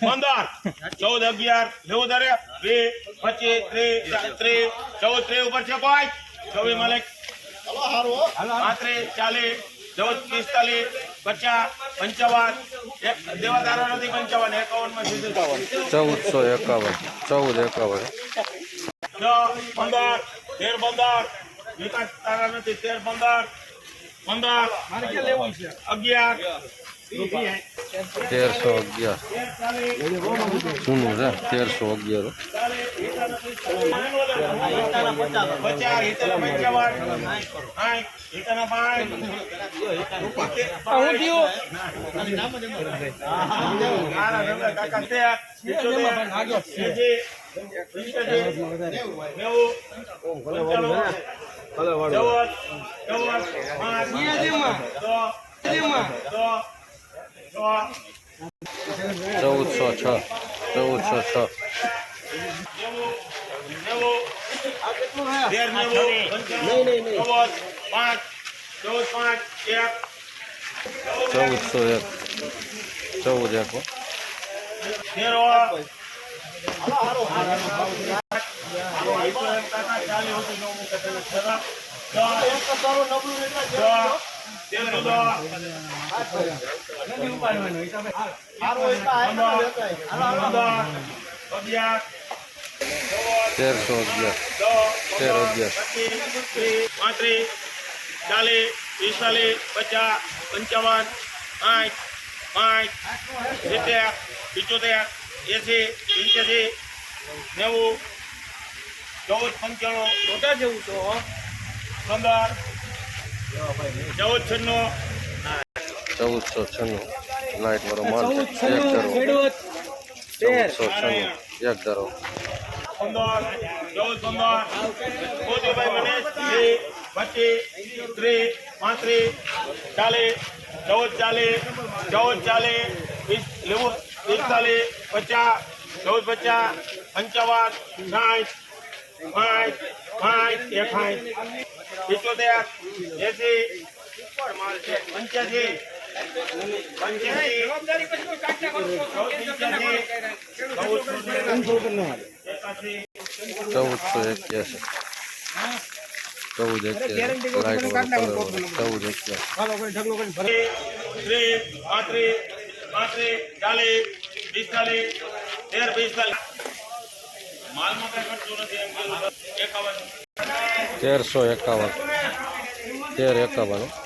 પંદર ચૌદ અગિયાર નેવું અરે બે પચીસ ત્રીસ ત્રીસ ચૌદ ત્રીસ ઉપર છે કોઈ? ચોવીસ મલિક. પાંત્રીસ ચાલીસ ચૌદ પિસ્તાલીસ પચાસ પંચાવન. એક દેવાદારો નથી પંચાવન એકાવનમાં ચૌદસો એકાવન ચૌદ એકાવન. છ પંદર તેર પંદર. વિકાસ તારા નથી તેર પંદર. પંદર. અગિયાર. તેરસો અગિયાર. જૂનું છે તેરસો અગિયાર. નેવું ચૌદ ચૌદ પાંચ ચૌદસો છ ચૌદસો છ નેવું નેવું તેર નેવું પંચાણું ચૌદ પાંચ ચૌદ એક એક નબળું એટલે. તેરસો અગિયાર. તેર અગિયાર. પાંત્રીસ ચાલીસ પિસ્તાલીસ પચાસ પંચાવન આઠ પાંચ સિત્તેર પિચોતેર એસી પંચ્યાસી નેવું ચૌદ પંચાણું મોટા જેવું તો પંદર ચૌદ છન્નું. ચૌદસો છન્નું. લાઈટ વાળો માલ એક ધરો. ચૌદસો છન્નું. એક ધરો. પંદર ચૌદ પંદર મોતીભાઈ મનેશ વીસ પચીસ ત્રીસ પાંત્રીસ ચાલીસ ચૌદ ચાલીસ ચૌદ ચાલીસ વીસ નેવું પિસ્તાલીસ પચાસ ચૌદ પચાસ પંચાવન સાઠ પાંચ પાંચ એકાઠ પિચોતેર એસી પંચ્યાસી પંચ્યાસી ચૌદ ચૌદસો એક્યાસી ચૌદ એક્યાસી ચૌદ એક્યાસી ત્રીસ પાંત્રીસ પાંત્રીસ ચાલીસ પિસ્તાલીસ તેર પિસ્તાલીસ માલમાં કઈ ઘટતું નથી એમ કીધું એકાવન તેરસો એકાવન. તેર એકાવન.